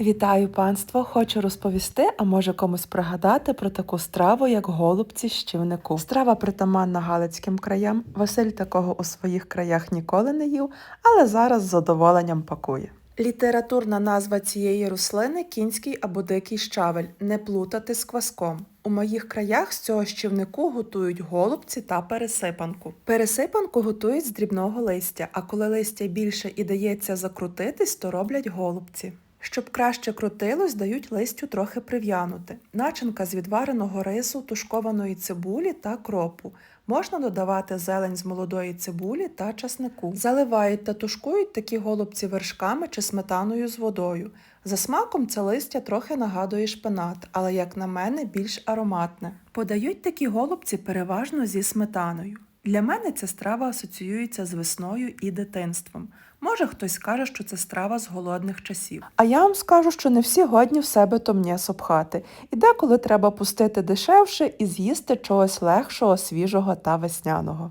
Вітаю панство! Хочу розповісти, а може комусь пригадати про таку страву, як голубці з щівнику. Страва притаманна галицьким краям. Василь такого у своїх краях ніколи не їв, але зараз з задоволенням пакує. Літературна назва цієї рослини кінський або дикий щавель, не плутати з кваском. У моїх краях з цього щівнику готують голубці та пересипанку. Пересипанку готують з дрібного листя, а коли листя більше і дається закрутитись, то роблять голубці. Щоб краще крутилось, дають листю трохи прив'янути. Начинка з відвареного рису, тушкованої цибулі та кропу. Можна додавати зелень з молодої цибулі та часнику. Заливають та тушкують такі голубці вершками чи сметаною з водою. За смаком це листя трохи нагадує шпинат, але, як на мене, більш ароматне. Подають такі голубці переважно зі сметаною. Для мене ця страва асоціюється з весною і дитинством. Може, хтось скаже, що це страва з голодних часів. А я вам скажу, що не всі годні в себе то м'ясо пхати. І деколи треба пустити дешевше і з'їсти чогось легшого, свіжого та весняного.